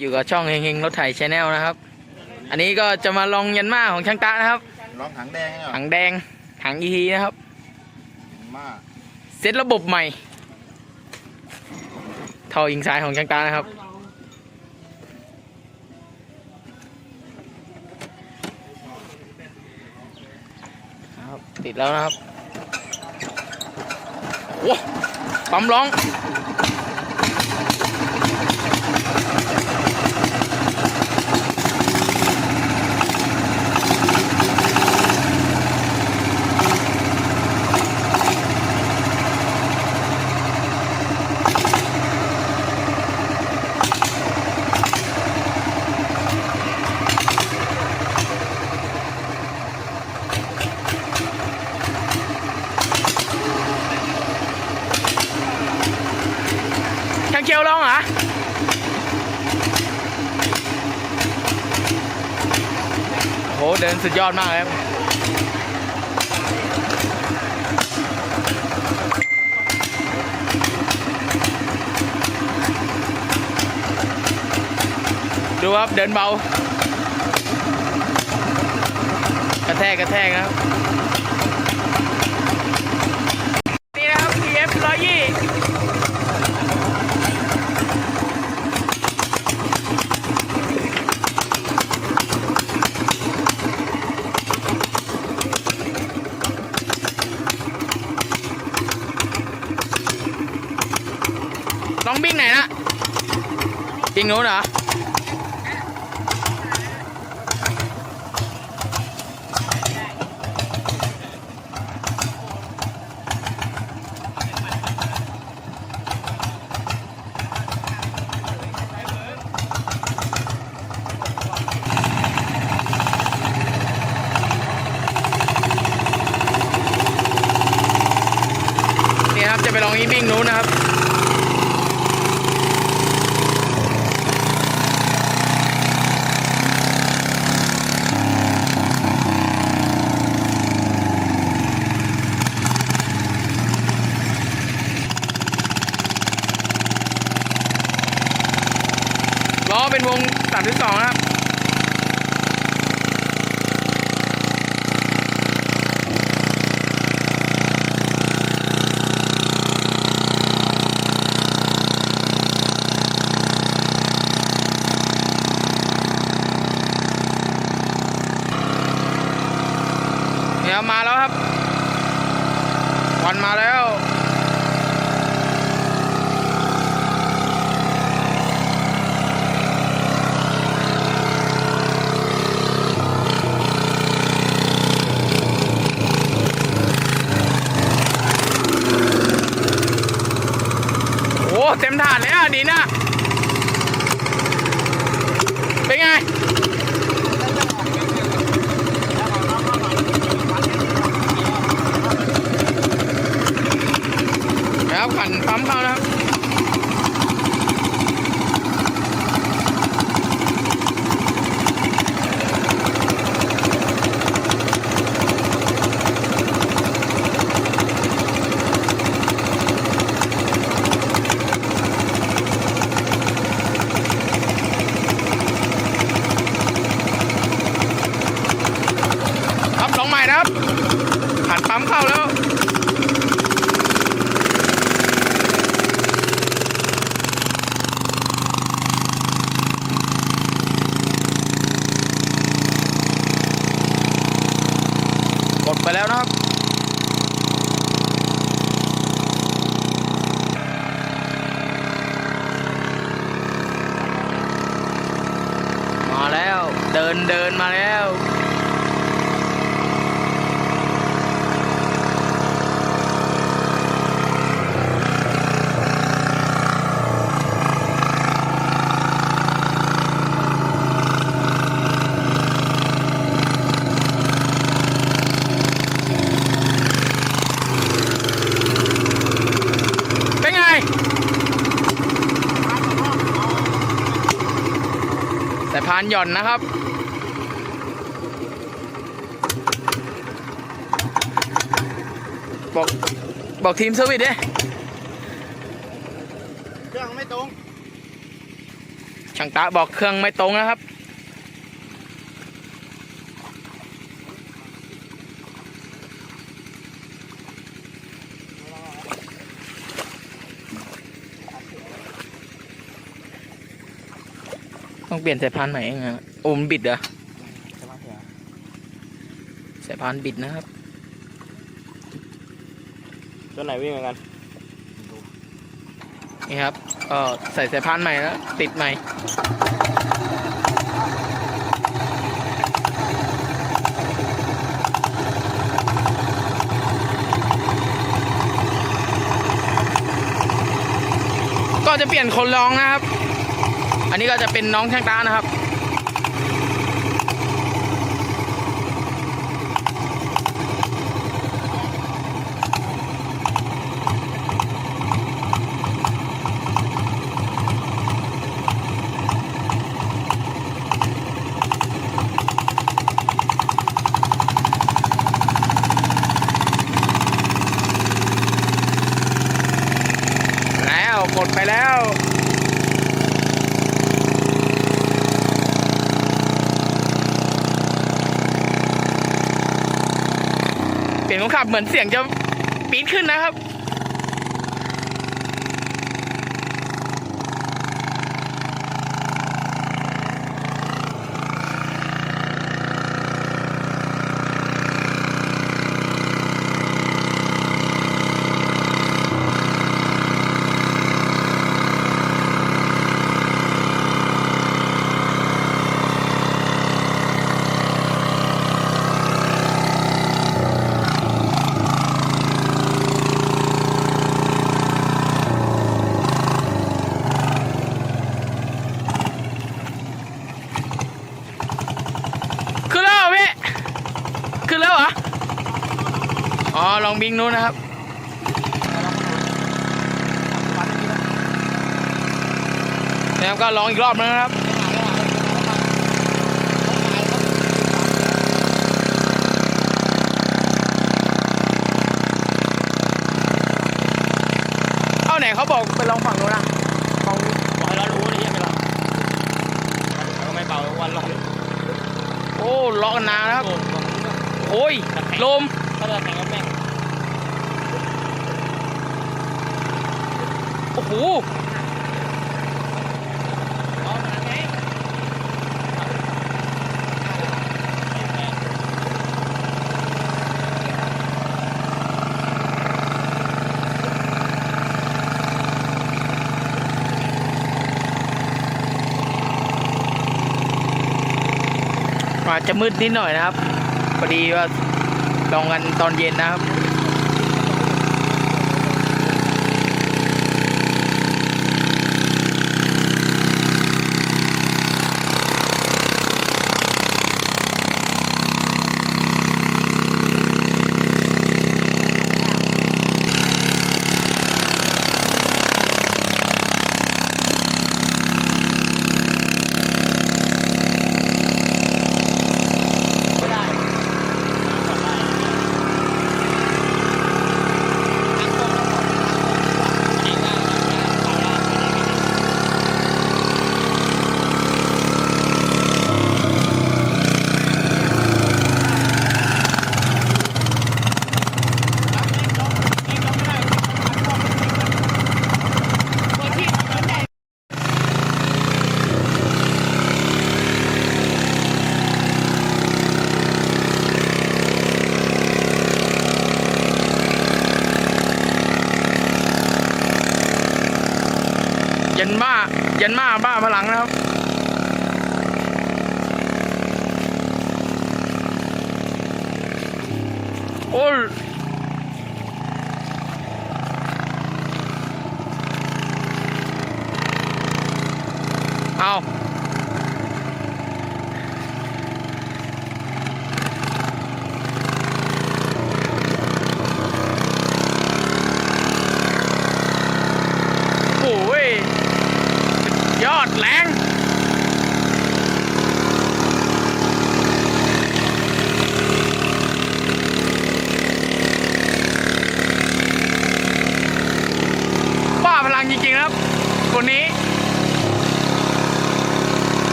อยู่กับช่องเฮงๆรถไถชแนลนะครับ อันนี้ก็จะมาลองยันมาของช่างตะนะครับ ลองถังแดงเนี่ยถังแดงถังอีทีนะครับ มาเซตระบบใหม่ท่อยิงสายของช่างตานะครับครับติดแล้วนะครับโอ้ปั๊มร้อง ช่างเกียวร้องเหรอ โห เดินสุดยอดมากครับดูครับ เดินเบา กระแทกกระแทกนะครับ นี่นะครับ PF ร้อยยี่ น้องบิ้งไหนนะบิ้งนู้นเหรอนี่ครับจะไปลองอีบิ้งนู้นนะครับ ล้อเป็นวง 32 นะครับ เนี่ยมาแล้วครับควันมาแล้ว โอ้เต็มถาดเลยอะดีนะเป็นไง นะครับขันปั๊มเข้านะครับครับลองใหม่นะครับขันปั๊มเข้าแล้ว กด ไปแล้วนะครับมาแล้ว เดินเดินมาแล้ว เป็นไง แต่พานหย่อนนะครับ บอกบอกทีมเซอร์วิสดิเครื่องไม่ตรงช่างตาบอกเครื่องไม่ตรงนะครับ ต้องเปลี่ยนสายพานใหม่เองอะโอมนบิดเหรอสายพานบิดนะครับ ตัวไหนวิ่งเหมือนกันนี่ครับก็ใส่สายพานใหม่แล้ว ติดใหม่ก็จะเปลี่ยนคนร้องนะครับ อันนี้ก็จะเป็นน้องช่งตานะครับแล้วกดไปแล้ว เปลี่ยน คนขับเหมือนเสียงจะปี๊ดขึ้นนะครับ ขึ้นแล้วเหรอพี่ ขึ้นแล้วเหรอ อ๋อลองบิงนู้นนะครับแล้วก็ลองอีกรอบนึงนะครับเอาไหนเขาบอกไปลองฝั่งนู้นนะฝั่งนู้นบอกให้เรารู้นี่ยังไม่หรอกก็ไม่เบาวันหรอกโอ้ล็อกกันนานนะครับโอ้ยลม ถ้าเราแข่งก็แม่งโอ้โหอาจจะมืดนิดหน่อยนะครับพอดีว่า ลองกันตอนเย็นนะครับ ยันมายันมาบ้าพลังนะครับโอ้ยเอา